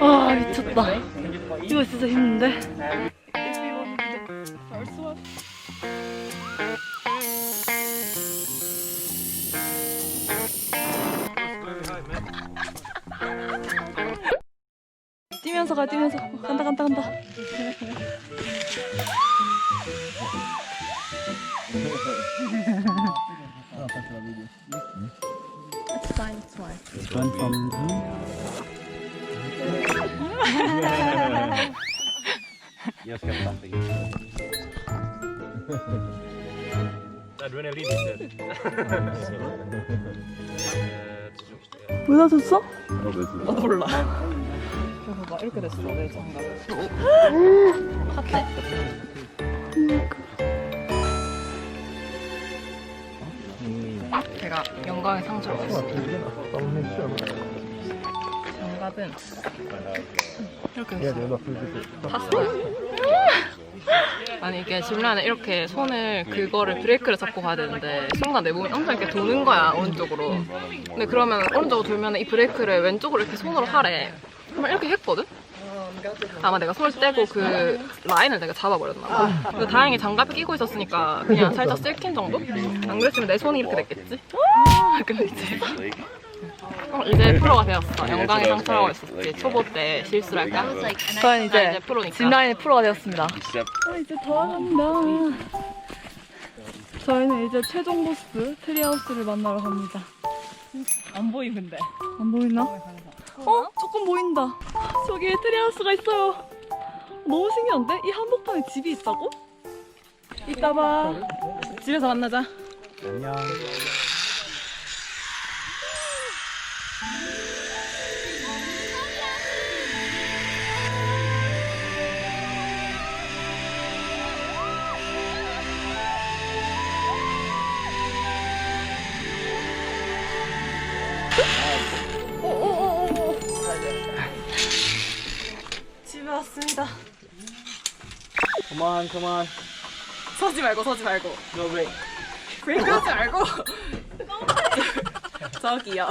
아 미쳤다. 이거 진짜 힘든데. 뛰면서 가 뛰면서 어, 간다 간다 간다. It's fine, it's fine. One from Jag 왜 다쳤어? 나도 몰라. 그래서 막 이렇게 됐어 내 장갑. 제가 영광의 상처를 받았어요. 장갑은 이렇게 됐어요. 탔어요. 아니 이게 짚라인은 이렇게 손을 그거를 브레이크를 잡고 가야 되는데 순간 내 몸이 엄청 이렇게 도는 거야 오른쪽으로. 근데 그러면 오른쪽으로 돌면 이 브레이크를 왼쪽으로 이렇게 손으로 하래. 그러면 이렇게 했거든? 아마 내가 손을 떼고 그 라인을 내가 잡아버렸나 봐. 근데 다행히 장갑을 끼고 있었으니까 그냥 살짝 쓸킨 정도? 안 그랬으면 내 손이 이렇게 됐겠지? 근데 이제 어, 이제 프로가 되었어. 영광의 상처라고 했었지. 초보 때 실수를 할까? 저는 나 이제 이제 프로니까. 짚라인의 프로가 되었습니다. 아, 이제 더 간다. 저희는 이제 최종 보스 트리하우스를 만나러 갑니다. 안 보임 근데. 안 보이나? 어? 조금 보인다. 저기에 트리하우스가 있어요. 너무 신기한데? 이 한복판에 집이 있다고? 이따 봐. 집에서 만나자. 안녕. Come on, come on. 서지 말고 서지 말고. No break. 브레이크 하지 말고. 저기요.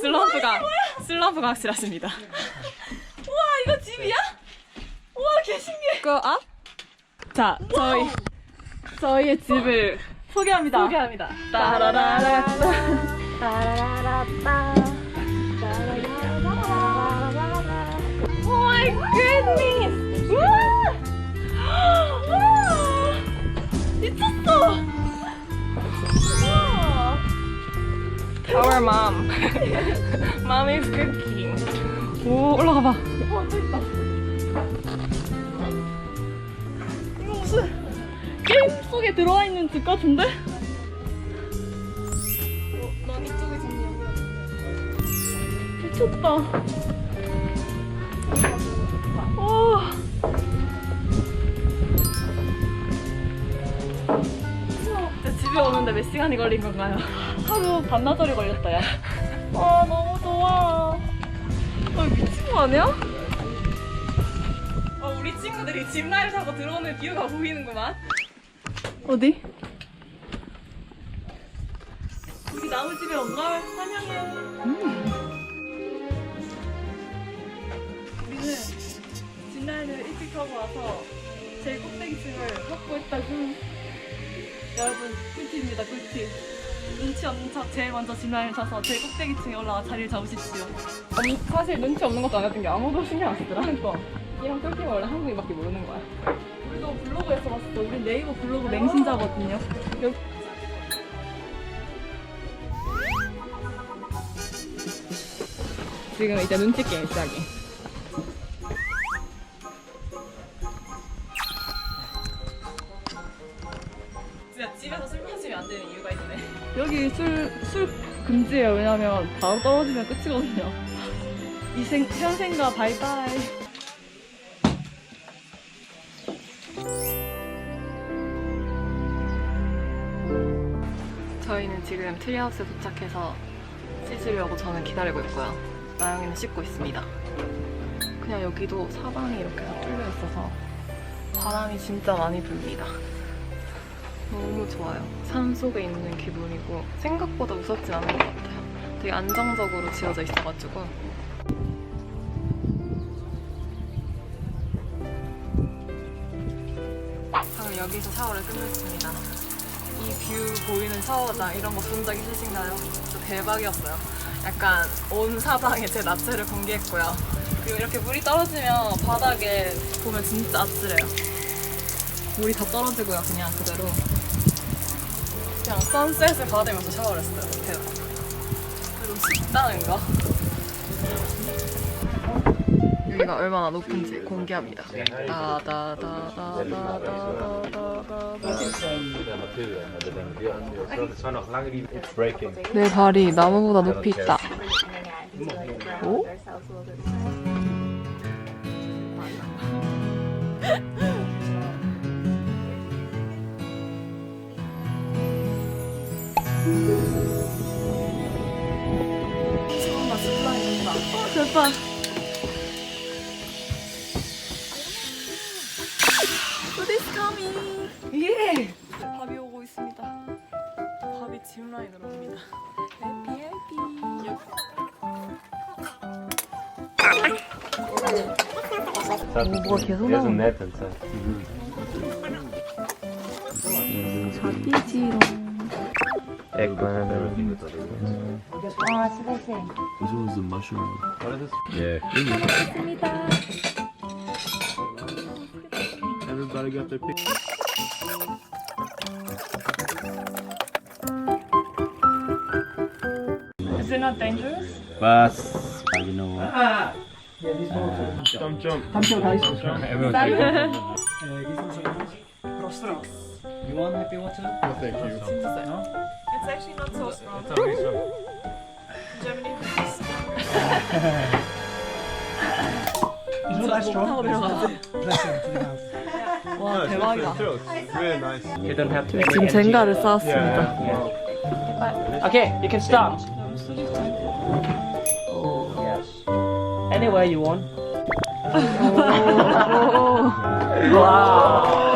슬럼프가 슬럼프가 확실하십니다. 우와, 이거 집이야? 우와, 개신기해. 그 앞? 자, 저희 저희의 집을 소개합니다. 소개합니다. 따라라라. 오 마이 굿니스. 우 Our mom. mom is cooking. 오, 올라가 봐. 어, 있다. 이거 무슨 게임 속에 들어와 있는 집 같은데? 난 이쪽에 집이 미쳤다. 와. 집에 오는데 몇 시간이 걸린 건가요? 하루 반나절이 걸렸다, 야. 와, 너무 좋아. 어, 미친 거 아니야? 어, 우리 친구들이 집날 사고 들어오는 뷰가 보이는구만. 어디? 우리 나무집에 온 걸 환영해요. 우리는 진라인을 일찍 타고 와서 제일 꼭대기층을 확보했다고. 여러분 꿀팁입니다 꿀팁. 눈치 없는 척 제일 먼저 진라인을 타서 제일 꼭대기층에 올라와 자리를 잡으십시오. 아니, 사실 눈치 없는 것도 아니었던 게 아무도 신경 안 쓰더라. 그러니까. 이런 꿀팁을 원래 한국인밖에 모르는 거야. 우리도 블로그에서 봤어. 우리 네이버 블로그 맹신자거든요. 여기 지금 이제 눈치 게임 시작이. 집에서 술 마시면 안 되는 이유가 있네. 여기 술, 술 금지예요. 왜냐면 바로 떨어지면 끝이거든요. 이생, 현생과 바이바이. 저희는 지금 트리하우스에 도착해서 씻으려고 저는 기다리고 있고요. 나영이는 씻고 있습니다. 그냥 여기도 사방이 이렇게 다 뚫려 있어서 바람이 진짜 많이 불니다. 너무 좋아요. 산 속에 있는 기분이고 생각보다 무섭진 않은 것 같아요. 되게 안정적으로 지어져 있어가지고 방금 여기서 샤워를 끝냈습니다. 이 뷰 보이는 샤워장 이런 거 본 적 있으신가요? 진짜 대박이었어요. 약간 온 사방에 제 낯을 공개했고요. 그리고 이렇게 물이 떨어지면 바닥에 보면 진짜 아찔해요. 물이 다 떨어지고요, 그냥 그대로. 그냥 선셋을 받으면서 샤워를 했어요. 대박. 그리고 춥다는 거. 여기가 얼마나 높은지 공개합니다. 내 발이 나무보다 높이 있다. 오? 대박. Food is coming. 예. 밥이 오고 있습니다. 밥이 짚라인으로 옵니다. 해피 해피. 뭐가 계속 inside. 자비지롱. Eggplant. Everything that's otherwise. Oh. This one's the mushroom. What is this? Yeah. Everybody got their pick. Is it not dangerous? Bus. Ah, you know? Ah. Yeah. Uh, jump, jump. Jump, jump. Jump, jump. Everyone take. You want happy water? No, thank you. It's actually not so strong. It's okay, so- Germany 타고 들어가지. 와 대박이다. Really nice. You don't have to. 지금 젠가를 쌓았습니다. Okay, you can start. Yes. Anywhere you want. wow.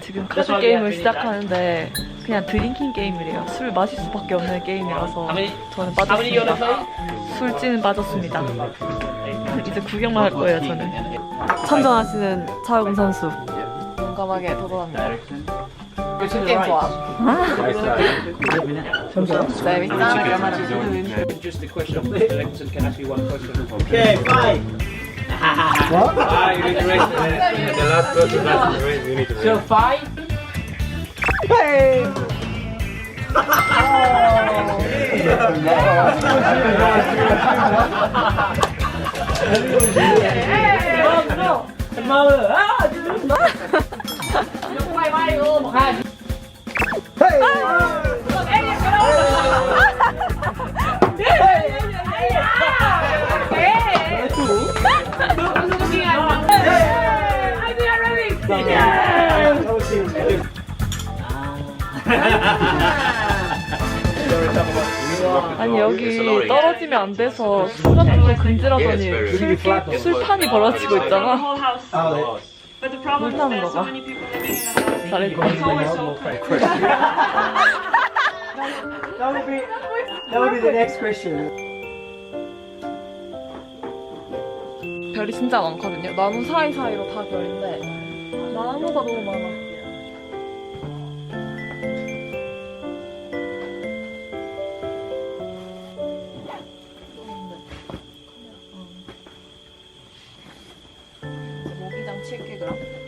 지금 카드 게임을 시작하는데 그냥 드링킹 게임이래요. 술 마실 수밖에 없는 게임이라서? 저는 빠졌습니다. 술지는 빠졌습니다. 이제 구경만 할 거예요, 저는. 참전하시는 차영 선수. 용감하게 도전합니다. 게임 좋아. 재밌다. Just a question. Alexa, can I ask you one question? Okay, five. Ah, you need to raise the, the last person. Last, you need to raise. So five. mơ á chứ mơ quay quay ô một hai Yeah! 아니 여기 떨어지면 안 돼서 술 같은 거 금지라더니 술, 술판이 벌어지고 있잖아. so 거봐. That would be. That would be the next question. 별이 진짜 많거든요. 나무 사이사이로 다 별인데 나무가 너무 많아. teşekkür ederim.